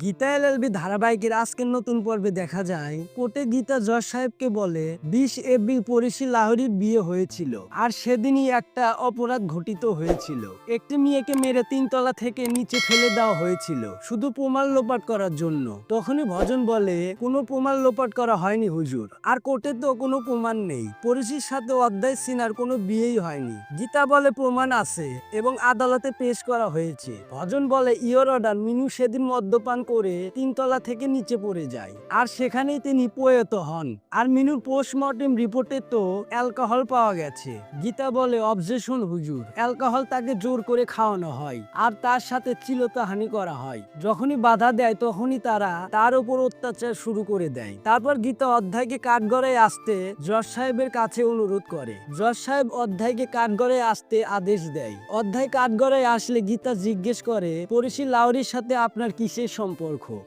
Gita LLB ধারাবাহিকের আজকের নতুন পর্বে দেখা যায়, কোর্টে গীতা জজ সাহেবকে বলে, বিশ এপ্রিল পরিশি লাহরির বিয়ে হয়েছিল, আর সেদিনই একটা অপরাধ ঘটিত হয়েছিল। একটি মেয়েকে মেরে তিনতলা থেকে নিচে ফেলে দেওয়া হয়েছিল, শুধু প্রমাণ লোপাট করার জন্য। তখনই ভজন বলে, কোনো প্রমাণ লোপাট করা হয়নি হুজুর, আর কোর্টে তো কোনো প্রমাণ নেই। পরিশির সাথে অধ্যায় সিনার কোনো বিয়েই হয়নি। গীতা বলে, প্রমাণ আছে, এবং আদালতে পেশ করা হয়েছে। ভজন বলে ইয়র অর্ডার, মিনু সেদিন মদ্যপান করে তিনতলা থেকে নিচে পড়ে যায়। আর সেখানেই তিনি প্রয়াত হন। আর মিনুর পোস্টমর্টেম রিপোর্টে তো অ্যালকোহল পাওয়া গেছে। গীতা বলে, অবজেশন, হুজুর। অ্যালকোহল তাকে জোর করে খাওয়ানো হয় আর তার সাথে চিলতাহানি করা হয়। যখনই বাধা দেয় তখনই তারা তার উপর অত্যাচার শুরু করে দেয়। তারপর গীতা অধ্যায়কে কাঠগড়ায় আসতে জজ সাহেবের কাছে অনুরোধ করে। জজ সাহেব অধ্যায়কে কাঠগড়ায় আসতে আদেশ দেয়। অধ্যায় কাঠগড়ায় আসলে গীতা জিজ্ঞেস করে পরিশি লাউরির সাথে আপনার কিসের সম্পর্ক?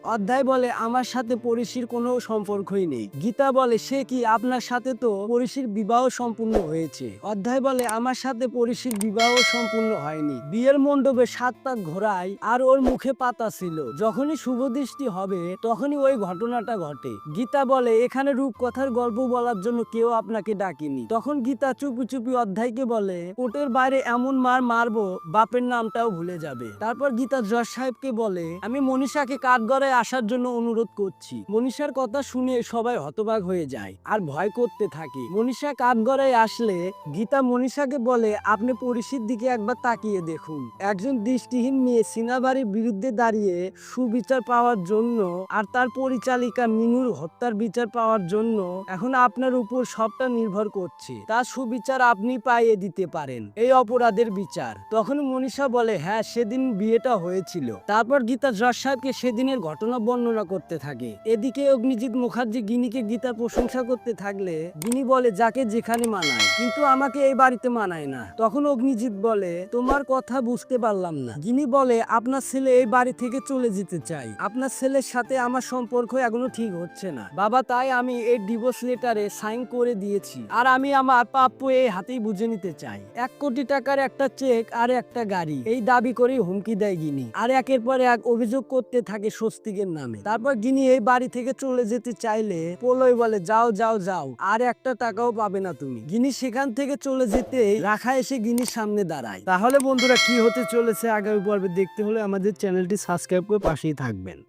অধ্যায় বলে, আমার সাথে পরিশির কোনো সম্পর্কই নেই। গীতা বলে, সে কি আপনার সাথে তো পরিশির বিবাহ সম্পূর্ণ হয়েছে? অধ্যায় বলে, আমার সাথে পরিশির বিবাহ সম্পূর্ণ হয়নি। বিয়ের মণ্ডপে সাত পাক ঘোরায় আর ওর মুখে পাতা ছিল। যখনই শুভ দৃষ্টি হবে, তখনই ওই ঘটনাটা ঘটে। গীতা বলে, এখানে রূপকথার গল্প বলার জন্য কেউ আপনাকে ডাকেনি। তখন গীতা চুপি চুপি অধ্যায়কে বলে কোর্টের বাইরে এমন মার মারবো, বাপের নামটাও ভুলে যাবে। তারপর গীতা জজ সাহেবকে বলে, আমি মনীষাকে কাঠগড়ায় আসার জন্য অনুরোধ করছি। মনীষার কথা শুনে সবাই হতবাক হয়ে যায় আর ভয় করতে থাকে। মনীষা কাঠগড়ায় আসলে গীতা মনীষাকে বলে, আপনি পরিষির দিকে একবার তাকিয়ে দেখুন। একজন দৃষ্টিহীন মেয়ে সিনাবাড়ির বিরুদ্ধে দাঁড়িয়ে সুবিচার পাওয়ার জন্য আর তার পরিচালিকা মিনুর হত্যার বিচার পাওয়ার জন্য এখন আপনার উপর সবটা নির্ভর করছে। তার সুবিচার আপনি পাইয়ে দিতে পারেন। এই অপরাধের বিচার। তখন মনীষা বলে হ্যাঁ সেদিন বিয়েটা হয়েছিল। তারপর গীতা জজ সাহেবকে সেদিনের ঘটনা বর্ণনা করতে থাকে। এদিকে অগ্নিজিৎ মুখার্জি গিনিকে গীতার প্রশংসা করতে থাকলে গিনি বলে, যাকে যেখানে মানায়, কিন্তু আমাকে এই বাড়িতে মানায় না। তখন অগ্নিজিৎ বলে, তোমার কথা বুঝতে পারলাম না। গিনি বলে, আপনার ছেলে এই বাড়ি থেকে চলে যেতে চাই। আপনার ছেলের সাথে আমার সম্পর্ক এখনও ঠিক হচ্ছে না। বাবা, তাই আমি এই ডিভোর্স লেটারে সাইন করে দিয়েছি। আর আমি আমার প্রাপ্য এই হাতেই বুঝে নিতে চাই। এক কোটি টাকার একটা চেক আর একটা গাড়ি। এই দাবি করেই হুমকি দেয় গিনি। আর একের পর এক অভিযোগ করতে থাকে স্বস্তিকের নামে। তারপর গিনি এই বাড়ি থেকে চলে যেতে চাইলে পোলয় বলে, যাও যাও যাও, আর একটা টাকাও পাবে না তুমি। গিনি সেখান থেকে চলে যেতে রাখা এসে গিনির সামনে দাঁড়ায়। তাহলে বন্ধুরা, কি হতে চলেছে আগামী পর্বে দেখতে হলে আমাদের চ্যানেলটি সাবস্ক্রাইব করে পাশেই থাকবেন।